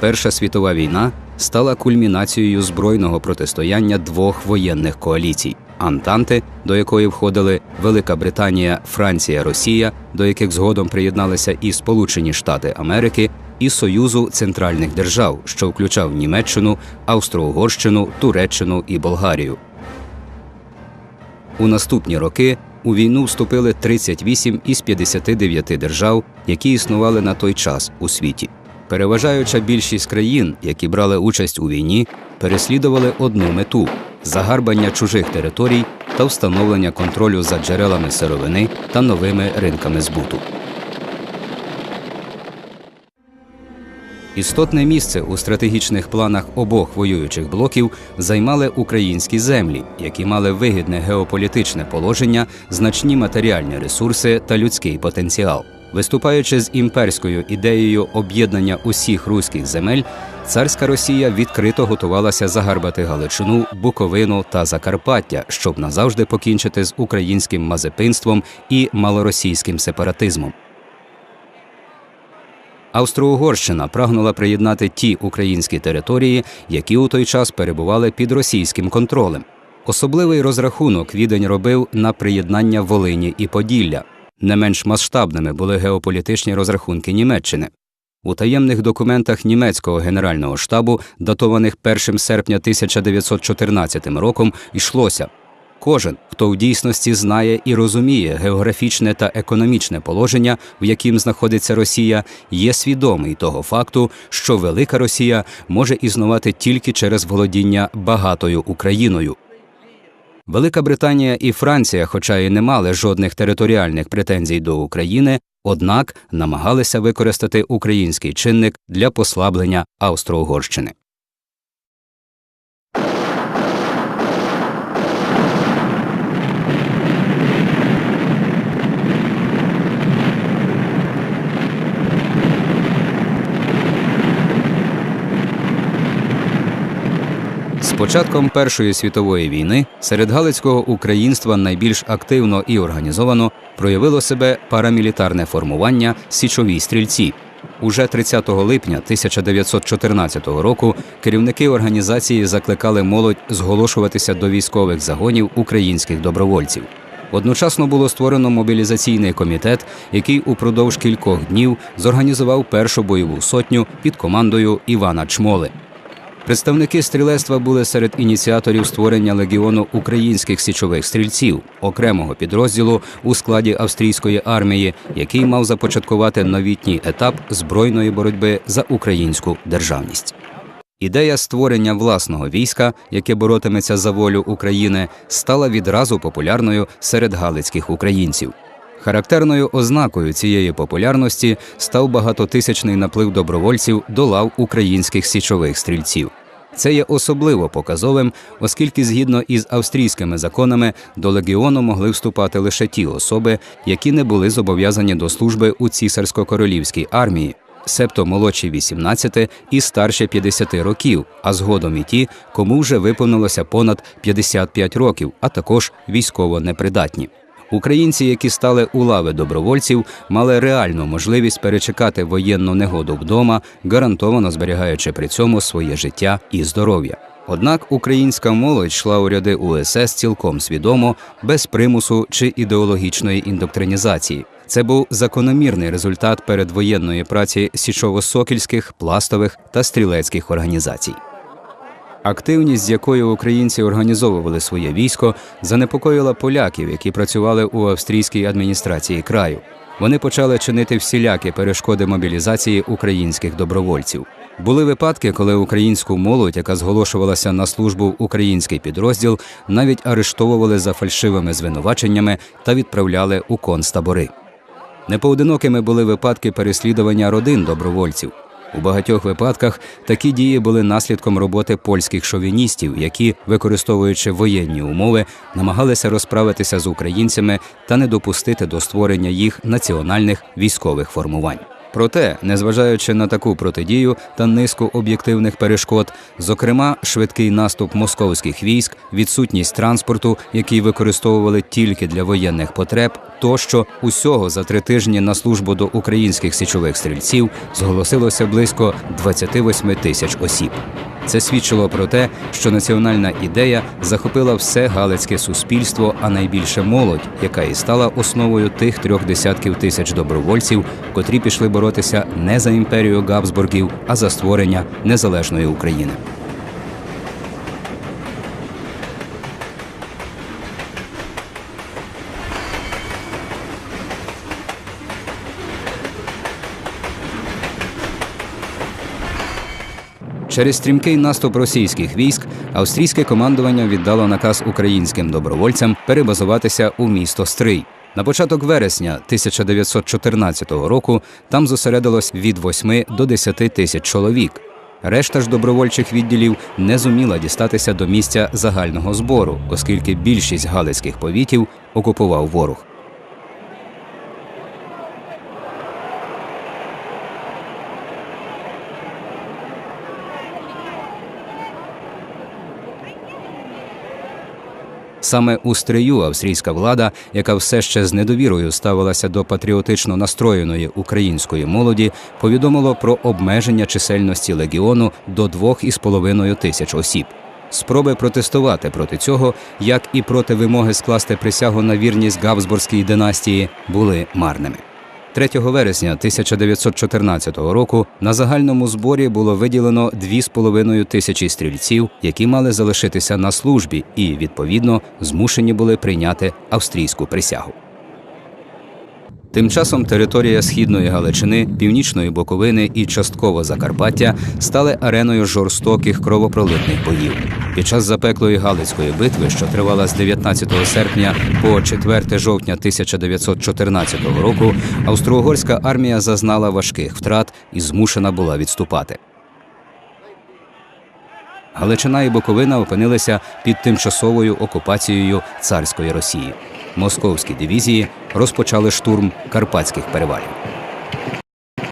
Перша світова війна стала кульмінацією збройного протистояння двох воєнних коаліцій Антанти, до якої входили Велика Британія, Франція, Росія, до яких згодом приєдналися і Сполучені Штати Америки, і Союзу центральних держав, що включав Німеччину, Австро-Угорщину, Туреччину і Болгарію. У наступні роки у війну вступили 38 із 59 держав, які існували на той час у світі. Переважаюча більшість країн, які брали участь у війні, переслідували одну мету загарбання чужих територій та встановлення контролю за джерелами сировини та новими ринками збуту. Істотне місце у стратегічних планах обох воюючих блоків займали українські землі, які мали вигідне геополітичне положення, значні матеріальні ресурси та людський потенціал. Виступаючи з імперською ідеєю об'єднання усіх руських земель, царська Росія відкрито готувалася загарбати Галичину, Буковину та Закарпаття, щоб назавжди покінчити з українським мазепинством і малоросійським сепаратизмом. Австро-Угорщина прагнула приєднати ті українські території, які у той час перебували під російським контролем. Особливий розрахунок відень робив на приєднання Волині і Поділля. Не менш масштабними були геополітичні розрахунки Німеччини. У таємних документах німецького генерального штабу, датованих 1 серпня 1914 роком, йшлося Кожен, хто в дійсності знає і розуміє географічне та економічне положення, в яким знаходиться Росія, є свідомий того факту, що велика Росія може існувати тільки через володіння багатою Україною. Велика Британія і Франція, хоча і не мали жодних територіальних претензій до України, однак намагалися використати український чинник для послаблення Австро-Угорщини. Початком Першої світової війни серед галицького українства найбільш активно і організовано проявило себе парамілітарне формування Січові стрільці. Уже 30 липня 1914 року керівники організації закликали молодь зголошуватися до військових загонів українських добровольців. Одночасно було створено мобілізаційний комітет, який упродовж кількох днів зорганізував першу бойову сотню під командою Івана Чмоли. Представники стрілецтва були серед ініціаторів створення легіону українських січових стрільців, окремого підрозділу у складі австрійської армії, який мав започаткувати новітній етап збройної боротьби за українську державність. Ідея створення власного війська, яке боротиметься за волю України, стала відразу популярною серед галицьких українців. Характерною ознакою цієї популярності став багатотисячний наплив добровольців до лав українських січових стрільців. Це є особливо показовим, оскільки, згідно із австрійськими законами, до легіону могли вступати лише ті особи, які не були зобов'язані до служби у цісарсько-королівській армії, себто молодші 18 і старші 50 років, а згодом і ті, кому вже виповнилося понад 55 років, а також військово непридатні. Українці, які стали у лави добровольців, мали реальну можливість перечекати воєнну негоду вдома, гарантовано зберігаючи при цьому своє життя і здоров'я. Однак українська молодь йшла у ряди УСС цілком свідомо, без примусу чи ідеологічної індоктринізації. Це був закономірний результат передвоєнної праці січово-сокільських, пластових та стрілецьких організацій. Активність, з якою українці організовували своє військо, занепокоїла поляків, які працювали у австрійській адміністрації краю. Вони почали чинити всілякі перешкоди мобілізації українських добровольців. Були випадки, коли українську молодь, яка зголошувалася на службу в український підрозділ, навіть арештовували за фальшивими звинуваченнями та відправляли у концтабори. Непоодинокими були випадки переслідування родин добровольців. У багатьох випадках такі дії були наслідком роботи польських шовіністів, які, використовуючи воєнні умови, намагалися розправитися з українцями та не допустити до створення їх національних військових формувань. Проте, незважаючи на таку протидію та низку об'єктивних перешкод, зокрема швидкий наступ московських військ, відсутність транспорту, який використовували тільки для воєнних потреб, тощо усього за три тижні на службу до українських січових стрільців зголосилося близько 28 тисяч осіб. Це свідчило про те, що національна ідея захопила все галицьке суспільство, а найбільше молодь, яка і стала основою тих трьох десятків тисяч добровольців, котрі пішли боротися не за імперію Габсбургів, а за створення незалежної України. Через стрімкий наступ російських військ австрійське командування віддало наказ українським добровольцям перебазуватися у місто Стрий. На початок вересня 1914 року там зосередилось від 8 до 10 тисяч чоловік. Решта ж добровольчих відділів не зуміла дістатися до місця загального збору, оскільки більшість галицьких повітів окупував ворог. Саме у стрию австрійська влада, яка все ще з недовірою ставилася до патріотично настроєної української молоді, повідомило про обмеження чисельності легіону до 2,5 тисяч осіб. Спроби протестувати проти цього, як і проти вимоги скласти присягу на вірність Габсбурзькій династії, були марними. 3 вересня 1914 року на загальному зборі було виділено 2,5 тисячі стрільців, які мали залишитися на службі і, відповідно, змушені були прийняти австрійську присягу. Тим часом територія східної Галичини, північної Буковини і частково Закарпаття стали ареною жорстоких кровопролитних боїв. Під час запеклої Галицької битви, що тривала з 19 серпня по 4 жовтня 1914 року, австро-угорська армія зазнала важких втрат і змушена була відступати. Галичина і Буковина опинилися під тимчасовою окупацією царської Росії. Московські дивізії розпочали штурм карпатських перевалів.